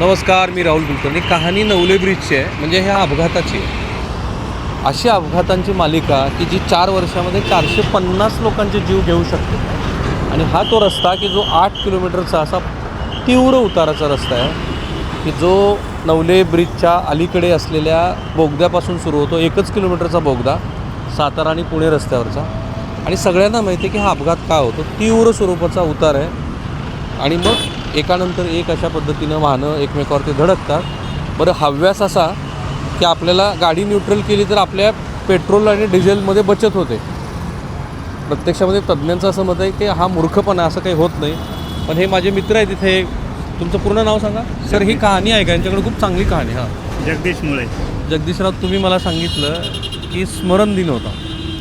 नमस्कार मी राहुल कुलकर्णी. कहाणी नवले ब्रिजची आहे. म्हणजे ह्या अपघाताची आहे. अशी अपघातांची मालिका की जी चार वर्षामध्ये चारशे पन्नास लोकांचे जीव घेऊ शकते. आणि हा तो रस्ता की जो आठ किलोमीटरचा असा तीव्र उताराचा रस्ता आहे की जो नवले ब्रिजच्या अलीकडे असलेल्या बोगद्यापासून सुरू होतो. एकच किलोमीटरचा बोगदा सातारा आणि पुणे रस्त्यावरचा. आणि सगळ्यांना माहिती आहे की हा अपघात का होतो? तीव्र स्वरूपाचा उतार आहे. आणि मग एकानंतर एक अशा पद्धतीनं वाहनं एकमेकावरती धडकतात. बरं हव्यास असा की आपल्याला गाडी न्यूट्रल केली तर आपल्या पेट्रोल आणि डिझेलमध्ये बचत होते. प्रत्यक्षामध्ये तज्ज्ञांचं असं मत आहे की हा मूर्खपणा असं काही होत नाही. पण हे माझे मित्र आहेत तिथे तुमचं पूर्ण नाव सांगा? सर ही कहाणी आहे का? यांच्याकडे खूप चांगली कहाणी हां. जगदीश मुळे. जगदीशराव तुम्ही मला सांगितलं की स्मरण दिन होता.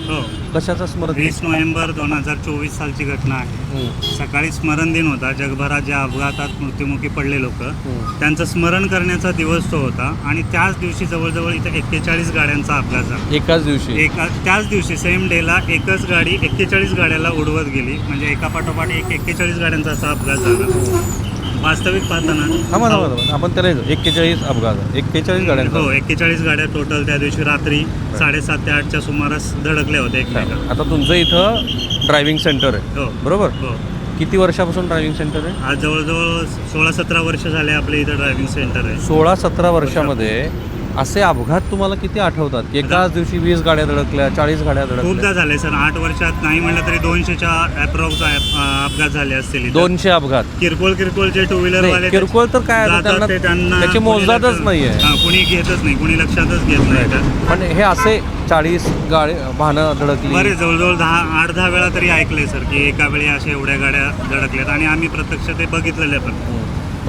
हो. कशाचा स्मरण? वीस नोव्हेंबर दोन हजार चोवीस सालची घटना आहे. हं, सकाळी स्मरण दिन होता. जगभरात ज्या अपघातात मृत्युमुखी पडले लोक हं. त्यांचं स्मरण करण्याचा दिवस तो होता. आणि त्याच दिवशी जवळजवळ इथे एक्केचाळीस गाड्यांचा अपघात झाला. एकाच दिवशी? एका त्याच दिवशी सेम डेला एकच गाडी एक्केचाळीस गाड्याला उडवत गेली. म्हणजे एका पाठोपाठ एक एक्केचाळीस गाड्यांचा असा अपघात झाला. वास्तविक पाहताना. थांबा थांबा थांबा. आपण त्याला येतो. एक्केचाळीस अपघात. एक्केचाळीस गाड्यांचा हो एक्केचाळीस गाड्या टोटल त्या दिवशी रात्री साडेसात ते आठच्या सुमारास धडकल्या होत्या एकमेकांना. आता तुमचं इथं ड्रायव्हिंग सेंटर आहे. हो. बरोबर? हो. किती वर्षापासून ड्रायव्हिंग सेंटर आहे? आज जवळजवळ सोळा सतरा वर्ष झाले आपल्या इथं ड्रायव्हिंग सेंटर आहे. सोळा सतरा वर्षामध्ये असे अपघात तुम्हाला किती आठवतात? एकाच दिवशी वीस गाड्या धडकल्या चाळीस गाड्या खूपदा धडकल्या झाले सर आठ वर्षात नाही म्हणलं तरी दोनशेच्या अप्रॉक्स अपघात झाले असतील इथं. दोनशे अपघात? किरकोळ किरकोळचे टू व्हीलर नाही, वाले किरकोळ तर काय आता त्यांना त्याची मोजदातच नाहीये. हा, कुणी घेतच नाही कुणी लक्षातच घेत नाही त्यात. पण हे असे चाळीस गाडी वाहनं धडकली. बरे जवळजवळ दहा आठ दहा वेळा तरी ऐकलंय सर की एका वेळी अशा एवढ्या गाड्या धडकल्यात. आणि आम्ही प्रत्यक्ष ते बघितलेले पण.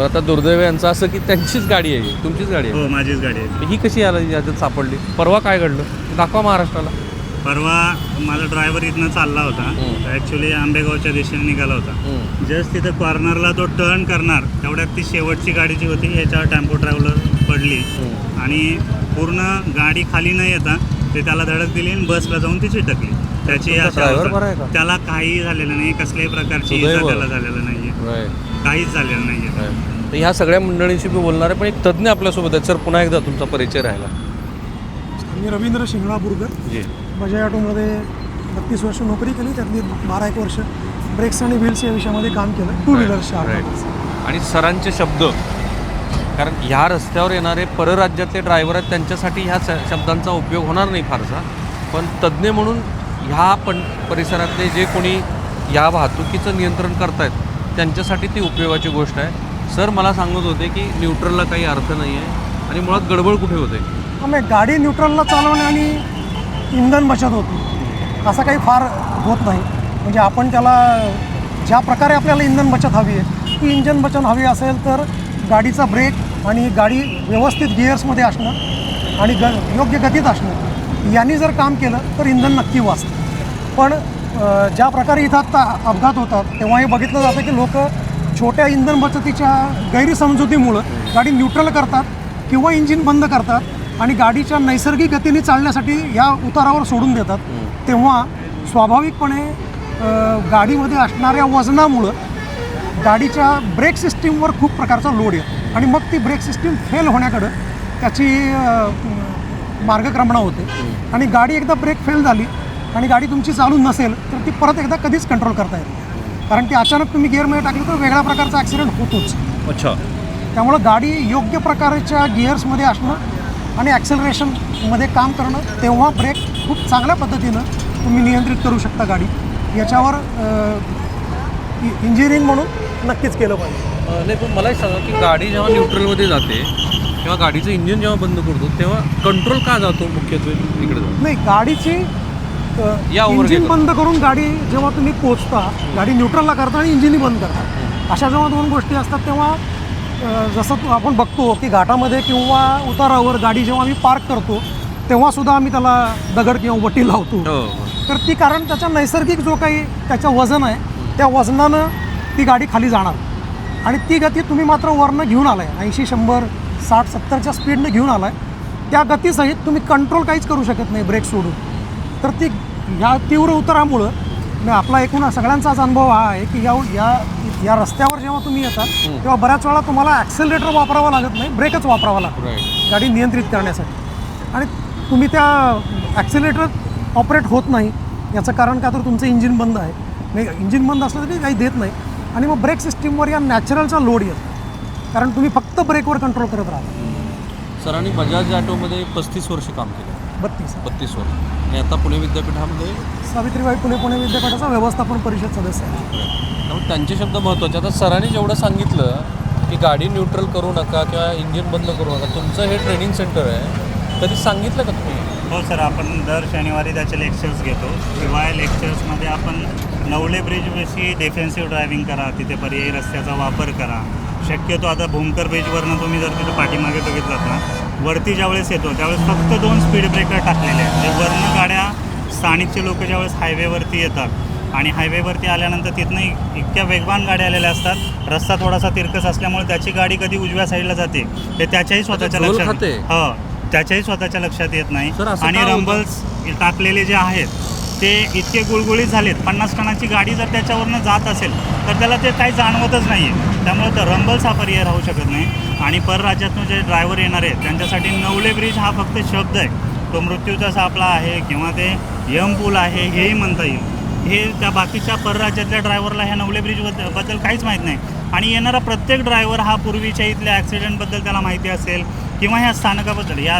बरं आता दुर्दैव यांचं असं की त्यांचीच गाडी आहे ही, तुमचीच गाडी आहे हो माझीच गाडी आहे ही कशी याला याच्यात सापडली परवा काय घडलं दाखवा महाराष्ट्राला परवा माझा ड्रायव्हर इथनं चालला होता हम्म. ॲक्च्युली आंबेगावच्या दिशेने निघाला होता. जस्ट तिथं कॉर्नरला तो टर्न करणार तेवढ्यात ती शेवटची गाडी जी होती याच्यावर टेम्पो ट्रॅव्हलर पडली. आणि पूर्ण गाडी खाली न येता ते त्याला धडक दिली आणि बसला जाऊन ती चिटकली त्याची तुमचा अशा driver अवस्था. बरा आहे का? त्याला काहीही झालेलं नाही कसल्याही प्रकारची इजा सुदैव. त्याला झालेलं नाहीये Right. काहीच झालेलं नाहीये right. तर ह्या सगळ्या मंडळींशी मी बोलणार आहे पण एक तज्ज्ञ आपल्यासोबत आहेत. सर पुन्हा एकदा तुमचा परिचय राहिला. मी रवींद्र शिंगणापूरकर जी. बजाज ऑटोमध्ये बत्तीस वर्ष नोकरी केली त्यातली बारा एक वर्ष ब्रेक्स आणि व्हील्स या विषयामध्ये काम केलं. टू व्हीलर्सच्या. आणि सरांचे शब्द कारण ह्या रस्त्यावर येणारे परराज्यातले ड्रायव्हर आहेत त्यांच्यासाठी ह्या शब्दांचा उपयोग होणार नाही फारसा. पण तज्ज्ञ म्हणून ह्या पण परिसरातले जे कोणी या वाहतुकीचं नियंत्रण करतायत त्यांच्यासाठी ती उपयोगाची गोष्ट आहे. सर मला सांगत होते की न्यूट्रलला काही अर्थ नाही आहे आणि मुळात गडबड कुठे होते? त्यामुळे गाडी न्यूट्रलला चालवणे आणि इंधन बचत होती. असं काही फार होत नाही. म्हणजे आपण त्याला ज्या प्रकारे आपल्याला इंधन बचत हवी आहे ती इंजन बचत हवी असेल तर गाडीचा ब्रेक आणि गाडी व्यवस्थित गिअर्समध्ये असणं आणि ग योग्य गतीत असणं यांनी जर काम केलं तर इंधन नक्की वाचतं. पण ज्या प्रकारे इथं आत्ता अपघात होतात तेव्हा हे बघितलं जातं की लोक छोट्या इंधन बचतीच्या गैरसमजुतीमुळं गाडी न्यूट्रल करतात किंवा इंजिन बंद करतात आणि गाडीच्या नैसर्गिक गतीने चालण्यासाठी या उतारावर सोडून देतात. तेव्हा स्वाभाविकपणे गाडीमध्ये असणाऱ्या वजनामुळं गाडीच्या ब्रेक सिस्टीमवर खूप प्रकारचा लोड येतो. आणि मग ती ब्रेक सिस्टीम फेल होण्याकडं त्याची मार्गक्रमणा होते. आणि गाडी एकदा ब्रेक फेल झाली आणि गाडी तुमची चालू नसेल तर ती परत एकदा कधीच कंट्रोल करता येत. कारण ती अचानक तुम्ही गिअरमध्ये टाकली तर वेगळ्या प्रकारचा ॲक्सिडेंट होतोच. अच्छा. त्यामुळं गाडी योग्य प्रकारच्या गिअर्समध्ये असणं आणि ॲक्सेलरेशनमध्ये काम करणं तेव्हा ब्रेक खूप चांगल्या पद्धतीनं तुम्ही नियंत्रित करू शकता गाडी. याच्यावर इंजिनिअरिंग म्हणून नक्कीच केलं पाहिजे. नाही पण मला सांगा की गाडी जेव्हा न्यूट्रलमध्ये जाते तेव्हा गाडीचं इंजिन जेव्हा बंद करतो तेव्हा कंट्रोल का जातो मुख्यत्वे इकडे नाही गाडीची या इंजिन. बंद करून गाडी जेव्हा तुम्ही पोचता गाडी न्यूट्रलला करता आणि इंजिनही बंद करता. अशा जेव्हा दोन गोष्टी असतात तेव्हा जसं आपण बघतो की घाटामध्ये किंवा उतारावर गाडी जेव्हा आम्ही पार्क करतो तेव्हा सुद्धा आम्ही त्याला दगड किंवा वटी लावतो. हो तर ती कारण त्याचा नैसर्गिक जो काही त्याचं वजन आहे त्या वजनानं ती गाडी खाली जाणार. आणि ती गती तुम्ही मात्र वरनं घेऊन आलाय. ऐंशी शंभर साठ सत्तरच्या स्पीडनं घेऊन आलाय. त्या गतीसहित तुम्ही कंट्रोल काहीच करू शकत नाही ब्रेक सोडून. तर ती ह्या तीव्र उतारामुळं आपला एकूण सगळ्यांचाच अनुभव हा आहे की या या या रस्त्यावर जेव्हा तुम्ही येतात तेव्हा बऱ्याच वेळा तुम्हाला ॲक्सेलरेटर वापरावा लागत नाही ब्रेकच वापरावा लागतो. गाडी नियंत्रित करण्यासाठी. आणि तुम्ही त्या ॲक्सिलेटर ऑपरेट होत नाही याचं कारण का तर तुमचं इंजिन बंद आहे. नाही इंजिन बंद असलं तरी काही देत नाही. आणि मग ब्रेक सिस्टीमवर या नॅचरलचा लोड येतो. कारण तुम्ही फक्त ब्रेकवर कंट्रोल करत राहता. सरांनी बजाज ॲटोमध्ये पस्तीस वर्ष काम केलं. बत्तीस. बत्तीस वर्ष आणि आता पुणे विद्यापीठामध्ये सावित्रीबाई फुले पुणे विद्यापीठाचा व्यवस्थापन परिषद सदस्य आहे. त्यामुळे त्यांचे शब्द महत्त्वाचे आता सरांनी जेवढं सांगितलं की गाडी न्यूट्रल करू नका किंवा इंजिन बंद करू नका तुमचं हे ट्रेनिंग सेंटर आहे. कधी सांगितलं का तुम्ही? हो सर आपण दर शनिवारी त्याचे लेक्चर्स घेतो. शिवाय लेक्चर्समध्ये आपण नवले ब्रिजविषयी डिफेन्सिव्ह ड्रायव्हिंग करा तिथे पर्यायी रस्त्याचा वापर करा. शक्यतो आता भूमकर ब्रिजवरनं तुम्ही जर तिथे पाठीमागे बघितलात ना वरती ज्यावेळेस येतो त्यावेळेस फक्त दोन स्पीड ब्रेकर टाकलेले आहेत म्हणजे वरनं गाड्या स्थानिकचे लोक ज्यावेळेस हायवेवरती येतात आणि हायवेवरती आल्यानंतर तिथनं इतक्या वेगवान गाड्या आलेल्या असतात रस्ता थोडासा तिरकस असल्यामुळे त्याची गाडी कधी उजव्या साईडला जाते ते त्याच्याही स्वतःच्या झोल लक्षात खाते. हो त्याच्याही स्वतःच्या लक्षात येत नाही आणि? रंबल्स टाकलेले जे आहेत ते इतके गुळगुळीत झालेत. पन्नास टनाची गाडी जर त्याच्यावरनं जात असेल तर त्याला ते काही जाणवतच नाही आहे त्यामुळे तर रंबल हा पर्याय राहू शकत नाही. आणि परराज्यातून जे ड्रायव्हर येणार आहेत त्यांच्यासाठी नवले ब्रिज हा फक्त शब्द आहे. तो मृत्यूचा सापळा आहे किंवा ते यम पूल आहे हेही म्हणता येईल. हे त्या बाकीच्या परराज्यातल्या ड्रायव्हरला ह्या नवले ब्रिजबद्दल काहीच माहीत नाही. आणि येणारा प्रत्येक ड्रायव्हर हा पूर्वीच्या इथल्या ॲक्सिडेंटबद्दल त्याला माहिती असेल किंवा ह्या स्थानकाबद्दल या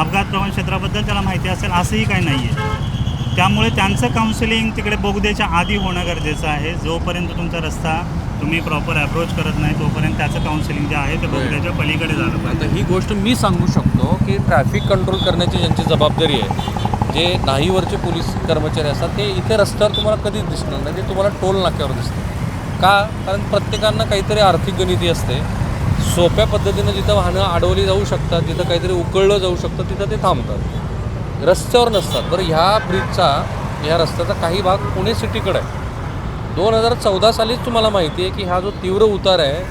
अपघात प्रवण क्षेत्राबद्दल त्याला माहिती असेल असंही काही नाही आहे त्यामुळे त्यांचं काउन्सिलिंग तिकडे बोगद्याच्या आधी होणं गरजेचं आहे. जोपर्यंत तुमचा रस्ता तुम्ही प्रॉपर अप्रोच करत नाही तोपर्यंत त्याचं काउन्सिलिंग जे आहे ते बोगद्याच्या पलीकडे झालं पाहिजे आता ही गोष्ट मी सांगू शकतो की ट्रॅफिक कंट्रोल करण्याची ज्यांची जबाबदारी आहे जे नाहीवरचे पोलीस कर्मचारी असतात ते इथे रस्त्यावर तुम्हाला कधीच दिसणार नाही. ते तुम्हाला टोल नाक्यावर दिसतं का? कारण प्रत्येकांना काहीतरी आर्थिक गणिती असते. सोप्या पद्धतीनं जिथं वाहनं अडवली जाऊ शकतात जिथं काहीतरी उकळलं जाऊ शकतं तिथं ते थांबतात. रस्त्यावर नसतात. बरं ह्या ब्रिजचा ह्या रस्त्याचा काही भाग पुणे सिटीकडे आहे. दोन हजार चौदा सालीच तुम्हाला माहिती आहे की हा जो तीव्र उतार आहे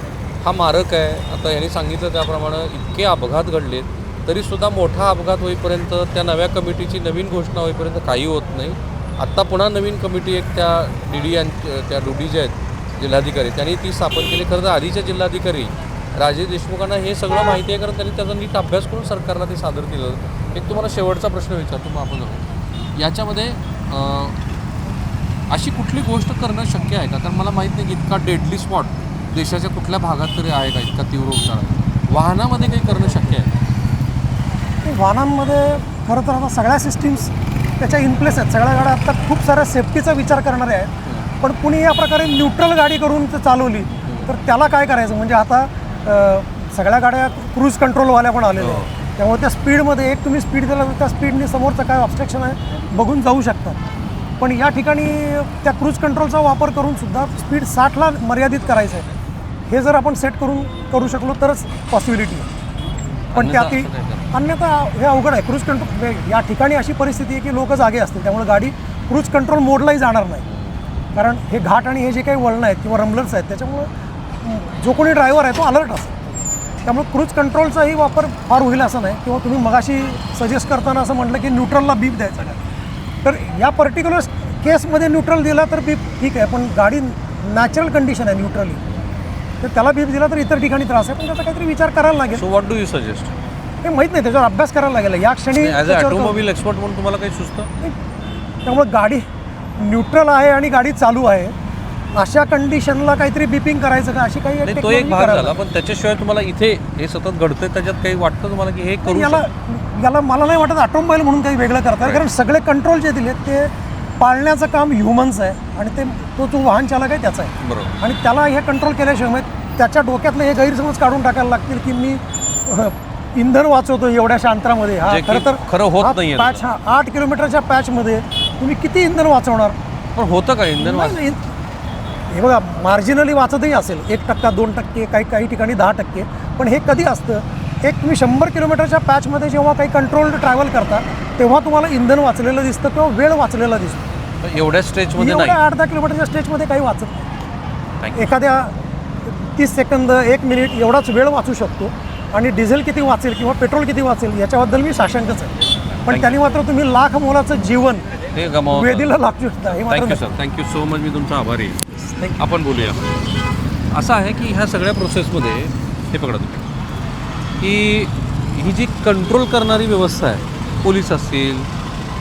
हा मारक आहे. आता यांनी सांगितलं त्याप्रमाणे इतके अपघात घडलेत तरीसुद्धा मोठा अपघात होईपर्यंत त्या नव्या कमिटीची नवीन घोषणा होईपर्यंत काही होत नाही. आत्ता पुन्हा नवीन कमिटी एक त्या डी डी त्या डुडी जे आहेत जिल्हाधिकारी त्यांनी ती स्थापन केली. खरं तर आधीचे जिल्हाधिकारी राजेश देशमुखांना हे सगळं माहिती आहे कारण त्यांनी त्याचा नीट अभ्यास करून सरकारला ते सादर केलं. एक तुम्हाला शेवटचा प्रश्न विचारतो मग आपण जाऊ. याच्यामध्ये अशी कुठली गोष्ट करणं शक्य आहे का? कारण मला माहीत नाही की इतका डेडली स्पॉट देशाच्या कुठल्या भागात तरी आहे का? इतका तीव्र उतार. आहे. वाहनामध्ये काही करणं शक्य आहे? वाहनांमध्ये खरं तर आता सगळ्या सिस्टीम्स त्याच्या इन प्लेस आहेत. सगळ्या गाड्या आता खूप साऱ्या सेफ्टीचा विचार करणारे आहेत. पण कुणी या प्रकारे न्यूट्रल गाडी करून ते चालवली तर त्याला काय करायचं? म्हणजे आता सगळ्या गाड्या क्रूज कंट्रोलवाल्या पण आलेल्या आहेत. त्यामुळे त्या स्पीडमध्ये एक तुम्ही स्पीड दिला तर त्या स्पीडने समोरचं काय ऑब्स्ट्रक्शन आहे बघून जाऊ शकतात. पण या ठिकाणी त्या क्रूज कंट्रोलचा वापर करून सुद्धा स्पीड साठला मर्यादित करायचं आहे हे जर आपण सेट करून करू शकलो तरच पॉसिबिलिटी आहे. पण त्यातही? अन्यथा हे अवघड आहे. क्रूज कंट्रोल या ठिकाणी अशी परिस्थिती आहे की लोक जागे असतील. त्यामुळे गाडी क्रूज कंट्रोल मोडलाही जाणार नाही. कारण हे घाट आणि हे जे काही वळणं आहेत किंवा रंबलर्स आहेत त्याच्यामुळं जो कोणी ड्रायव्हर आहे तो अलर्ट असेल. त्यामुळे क्रूज कंट्रोलचाही वापर फार होईल असं नाही. किंवा तुम्ही मगाशी सजेस्ट करताना असं म्हटलं की न्यूट्रलला बीप द्यायचा का तर या पर्टिक्युलर केसमध्ये न्यूट्रल दिला तर बीप ठीक आहे पण गाडी नॅचरल कंडिशन आहे न्यूट्रली तर त्याला बीप दिला तर इतर ठिकाणी त्रास आहे पण त्याचा काहीतरी विचार करायला लागेल. So what do you suggest हे माहीत नाही त्याच्यावर अभ्यास करायला लागेल. या क्षणी ॲटोमोबाईल एक्सपर्ट म्हणून तुम्हाला काही सुचतं? त्यामुळे गाडी न्यूट्रल आहे आणि गाडी चालू आहे. अशा कंडिशनला काहीतरी बिपिंग करायचं का? अशी काही नाही तो technology एक भाग करायला झाला पण त्याच्याशिवाय तुम्हाला इथे हे सतत घडतंय त्याच्यात काही वाटतं तुम्हाला की हे करू याला शकतो? याला मला नाही वाटत ऑटोमोबाईल म्हणून काही वेगळं करतात कारण सगळे कंट्रोल जे दिलेत ते पाळण्याचं काम ह्युमन्स आहे आणि ते तो जो वाहन चालक आहे त्याचा आहे. बरोबर. आणि त्याला हे कंट्रोल केल्याशिवाय म्हणजे त्याच्या डोक्यातले हे गैरसमज काढून टाकायला लागतील की मी अह, इंधन वाचवतो एवढ्याशा अंतरामध्ये हा जे की खरं तर खरं होत हा नाहीये पॅच हा आठ किलोमीटरच्या पॅचमध्ये तुम्ही किती इंधन वाचवणार? पण होतं का इंधन वाच नाही, हे बघा मार्जिनली वाचतही असेल. एक टक्का दोन टक्के काही काही ठिकाणी दहा टक्के. पण हे कधी असतं? एक तुम्ही शंभर किलोमीटरच्या पॅचमध्ये जेव्हा काही कंट्रोल्ड ट्रॅव्हल करता तेव्हा तुम्हाला इंधन वाचलेलं दिसतं किंवा वेळ वाचलेला दिसतो. एवढ्या स्टेजमध्ये एवढ्या आठ दहा किलोमीटरच्या स्टेजमध्ये काही वाचत नाही. एखाद्या तीस सेकंद एक मिनिट एवढाच वेळ वाचू शकतो. आणि डिझेल किती वाचेल किंवा पेट्रोल किती वाचेल याच्याबद्दल मी साशंकच आहे. पण त्यांनी मात्र तुम्ही लाख मोलाचं जीवन वेदीला लागू शकता हे मात्र थँक्यू सो मच मी तुमचा आभारी. आपण बोलूया. असं आहे की ह्या सगळ्या प्रोसेसमध्ये हे पकडा तुम्ही की ही जी कंट्रोल करणारी व्यवस्था आहे पोलीस असतील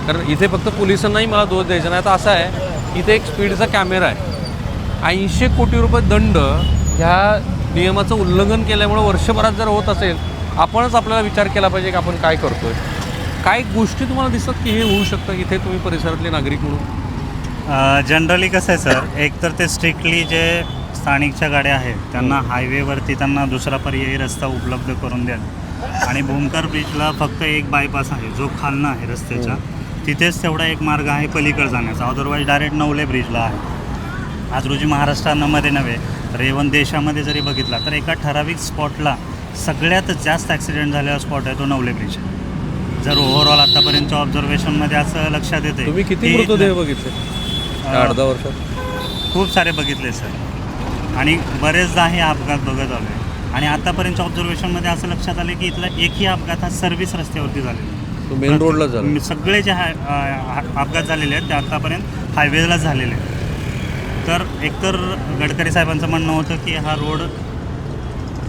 कारण इथे फक्त पोलिसांनाही मला दोष द्यायचा नाही. आता असं आहे इथे एक स्पीडचा कॅमेरा आहे. ऐंशी कोटी रुपये दंड ह्या नियमाचं उल्लंघन केल्यामुळं वर्षभरात जर होत असेल आपणच आपल्याला विचार केला पाहिजे की आपण काय करतो आहे काय गोष्टी तुम्हाला दिसतात की हे होऊ शकतं इथे तुम्ही परिसरातले नागरिक म्हणून. जनरली कसं आहे सर एक तर ते स्ट्रिक्टली जे स्थानिकच्या गाड्या आहेत त्यांना हायवेवरती त्यांना दुसरा पर्यायी रस्ता उपलब्ध करून द्या आणि भूमकर ब्रिजला फक्त एक बायपास आहे जो खालनं आहे रस्त्याच्या. तिथेच तेवढा एक मार्ग आहे पलीकडे जाण्याचा. अदरवाईज डायरेक्ट नवले ब्रिजला आहे. आज रोजी महाराष्ट्रामध्ये नव्हे रेवण देशामध्ये जरी बघितला तर एका ठराविक स्पॉटला सगळ्यात जास्त ॲक्सिडेंट झालेला स्पॉट आहे तो नवले ब्रिज जर ओव्हरऑल आतापर्यंतच्या ऑब्झर्वेशनमध्ये असं लक्षात येते तुम्ही किती मृतदेह बघितले? आठ दहा वर्षात खूप सारे बघितले सर आणि बरेचदा हे अपघात बघत आलो आहे आणि आतापर्यंतच्या ऑब्झर्वेशनमध्ये असं लक्षात आलं की इथला एकही अपघात हा सर्व्हिस रस्त्यावरती झालेला. तो मेन रोडला झाला. म- सगळे जे हाय अ, अपघात झालेले आहेत ते आतापर्यंत हायवेला झालेले आहेत. तर एकतर गडकरी साहेबांचं म्हणणं होतं की हा रोड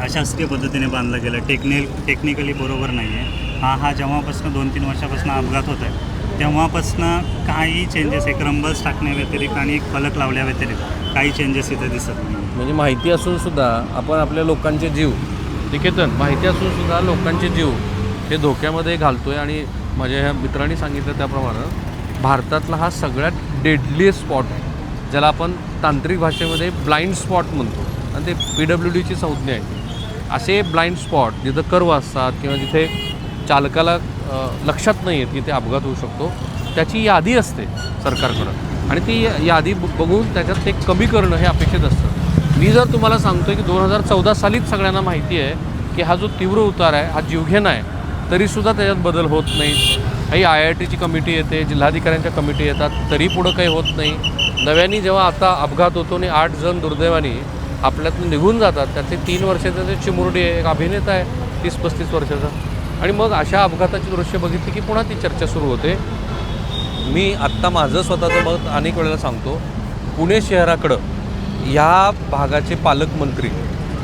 अशास्त्रीय पद्धतीने बांधला गेला. टेक्निक टेक्निकली बरोबर नाही आहे हा हा जेव्हापासून दोन तीन वर्षापासून अपघात होत आहे तेव्हापासनं काही चेंजेस एक रंबल्स टाकण्या व्यतिरिक्त आणि एक फलक लावल्या व्यतिरिक्त काही चेंजेस इथे दिसत नाही. म्हणजे माहिती असून सुद्धा आपण आपल्या लोकांचे जीव ठीक आहे तर? माहिती असून सुद्धा लोकांचे जीव हे धोक्यामध्ये घालतोय आणि माझ्या ह्या मित्रांनी सांगितलं त्याप्रमाणे भारतातला हा सगळ्यात डेडली स्पॉट आहे ज्याला आपण तांत्रिक भाषेमध्ये ब्लाइंड स्पॉट म्हणतो. आणि ते पी डब्ल्यू डीची संज्ञा आहे. असे ब्लाइंड स्पॉट जिथं कर्व असतात किंवा जिथे चालकाला लक्षात नाही येत की ते अपघात होऊ शकतो. त्याची यादी असते सरकारकडं. आणि ती यादी बघून त्याच्यात ते कमी करणं हे अपेक्षित असतं. मी जर तुम्हाला सांगतो की दोन हजार चौदा सालीच सगळ्यांना माहिती आहे की हा जो तीव्र उतार आहे हा जीवघेणा आहे तरीसुद्धा त्याच्यात बदल होत नाही. काही आय आय टीची कमिटी येते जिल्हाधिकाऱ्यांच्या कमिटी येतात तरी पुढं काही होत नाही. नव्याने जेव्हा आता अपघात होतो आणि आठ जण दुर्दैवाने आपल्यातून निघून जातात त्याचे तीन वर्षाचा जे चिमुरडी आहे एक अभिनेता आहे तीस पस्तीस वर्षाचा. आणि मग अशा अपघाताची दृश्य बघितली की पुन्हा ती चर्चा सुरू होते. मी आत्ता माझं स्वतःचं मत अनेक वेळेला सांगतो. पुणे शहराकडं ह्या भागाचे पालकमंत्री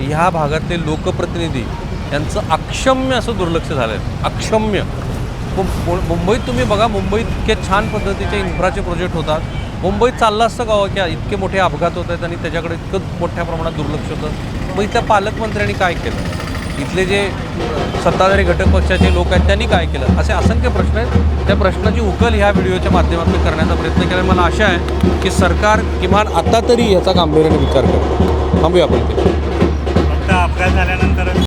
ह्या भागातले लोकप्रतिनिधी यांचं अक्षम्य असं दुर्लक्ष झालं आहे अक्षम्य. मुं- मुंबईत तुम्ही बघा मुंबईत इतके छान पद्धतीचे इन्फ्राचे प्रोजेक्ट होतात. मुंबईत चाललं असतं का की इतके मोठे अपघात होत आहेत आणि त्याच्याकडे इतकं मोठ्या प्रमाणात दुर्लक्ष होतं. मग इथल्या पालकमंत्र्यांनी काय केलं? इथले जे सत्ताधारी घटक पक्षाचे लोक आहेत त्यांनी काय केलं? असे असंख्य प्रश्न आहेत. त्या प्रश्नाची उकल ह्या व्हिडिओच्या माध्यमातून करण्याचा प्रयत्न केला. मला आशा आहे की सरकार किमान आता तरी याचा गांभीर्याने विचार करतो थांबूया आपण ते फक्त अपघात झाल्यानंतर